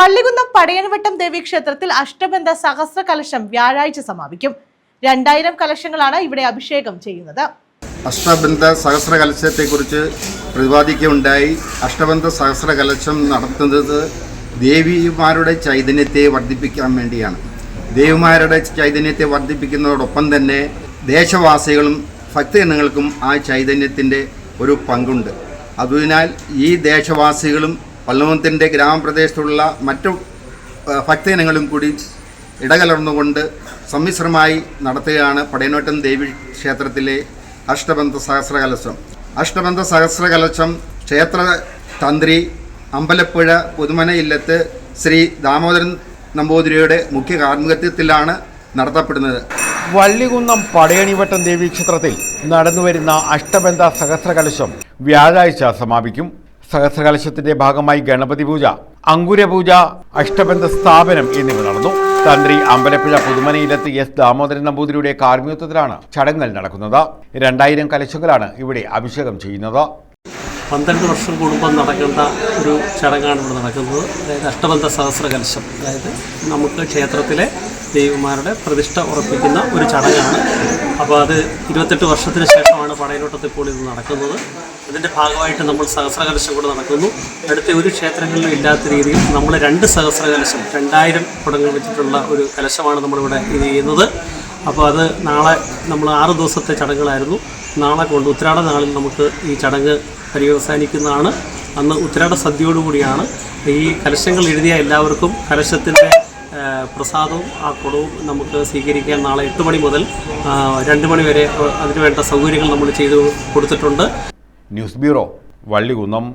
പള്ളികുന്നം പടയൻവട്ടം ദേവീക്ഷേത്രത്തിൽ അഷ്ടബന്ധ സഹസ്ര കലശം വ്യാഴാഴ്ച സമാപിക്കും. രണ്ടായിരം കലശങ്ങളാണ് ഇവിടെ അഭിഷേകം ചെയ്യുന്നത്. അഷ്ടബന്ധ സഹസ്ര കലശത്തെക്കുറിച്ച് പ്രതിപാദിക്കുകയുണ്ടായി. അഷ്ടബന്ധ സഹസ്ര കലശം നടത്തുന്നത് ദേവിമാരുടെ ചൈതന്യത്തെ വർദ്ധിപ്പിക്കാൻ വേണ്ടിയാണ്. ദേവിമാരുടെ ചൈതന്യത്തെ വർദ്ധിപ്പിക്കുന്നതോടൊപ്പം തന്നെ ദേശവാസികളും ഭക്തജനങ്ങൾക്കും ആ ചൈതന്യത്തിന്റെ ഒരു പങ്കുണ്ട്. അതിനാൽ ഈ ദേശവാസികളും പല്ലവത്തിന്റെ ഗ്രാമപ്രദേശത്തുള്ള മറ്റു ഭക്തജനങ്ങളും കൂടി ഇടകലർന്നുകൊണ്ട് സമ്മിശ്രമായി നടത്തുകയാണ് പടയനോട്ടം ദേവി ക്ഷേത്രത്തിലെ അഷ്ടബന്ധ സഹസ്രകലശം. അഷ്ടബന്ധ സഹസ്ര കലശം ക്ഷേത്ര തന്ത്രി അമ്പലപ്പുഴ പുതുമന ഇല്ലത്ത് ശ്രീ ദാമോദരൻ നമ്പൂതിരിയുടെ മുഖ്യ കാർമ്മികത്വത്തിലാണ് നടത്തപ്പെടുന്നത്. വള്ളികുന്നം പടയണിവട്ടം ദേവീക്ഷേത്രത്തിൽ നടന്നുവരുന്ന അഷ്ടബന്ധ സഹസ്രകലശം വ്യാഴാഴ്ച സമാപിക്കും. സഹസ്രകലശത്തിന്റെ ഭാഗമായി ഗണപതി പൂജ അങ്കുരപൂജ അഷ്ടബന്ധ സ്ഥാപനം എന്നിവ നടന്നു. തന്ത്രി അമ്പലപ്പുഴ പുതുമനയിലെത്ത് എസ് ദാമോദരൻ നമ്പൂതിരിയുടെ കാർമ്മികത്വത്തിലാണ് ചടങ്ങുകൾ നടക്കുന്നത്. രണ്ടായിരം കലശങ്ങളാണ് ഇവിടെ അഭിഷേകം ചെയ്യുന്നത്. പന്ത്രണ്ട് വർഷം കുടുംബം നടക്കേണ്ട ഒരു ചടങ്ങാണ് ഇവിടെ നടക്കുന്നത്. അതായത് അഷ്ടബന്ധ സഹസ്ര കലശം അതായത് നമുക്ക് ക്ഷേത്രത്തിലെ ദേവിമാരുടെ പ്രതിഷ്ഠ ഉറപ്പിക്കുന്ന ഒരു ചടങ്ങാണ്. അപ്പോൾ അത് ഇരുപത്തെട്ട് വർഷത്തിന് ശേഷമാണ് പടയിലോട്ടത്തിൽ ഇപ്പോൾ ഇത് നടക്കുന്നത്. ഇതിന്റെ ഭാഗമായിട്ട് നമ്മൾ സഹസ്ര കലശം കൂടെ നടക്കുന്നു. അടുത്ത ഒരു ക്ഷേത്രങ്ങളിലും ഇല്ലാത്ത രീതിയിൽ നമ്മൾ രണ്ട് സഹസ്ര കലശം രണ്ടായിരം കുടങ്ങൾ വെച്ചിട്ടുള്ള ഒരു കലശമാണ് നമ്മളിവിടെ ഇത് ചെയ്യുന്നത്. അപ്പോൾ അത് നാളെ നമ്മൾ ആറ് ദിവസത്തെ ചടങ്ങുകളായിരുന്നു. നാളെ കൊണ്ട് ഉത്രാട നാളിൽ നമുക്ക് ഈ ചടങ്ങ് പര്യവസാനിക്കുന്നതാണ്. അന്ന് ഉത്രാട സദ്യയോടുകൂടിയാണ് ഈ കലശങ്ങൾ എഴുതിയ എല്ലാവർക്കും കലശത്തിന്റെ പ്രസാദവും ആ കുടവും നമുക്ക് സ്വീകരിക്കാൻ നാളെ എട്ട് മണി മുതൽ രണ്ട് മണി വരെ അതിനുവേണ്ട സൗകര്യങ്ങൾ നമ്മൾ ചെയ്തു കൊടുത്തിട്ടുണ്ട്. News bureau Vallikunnam.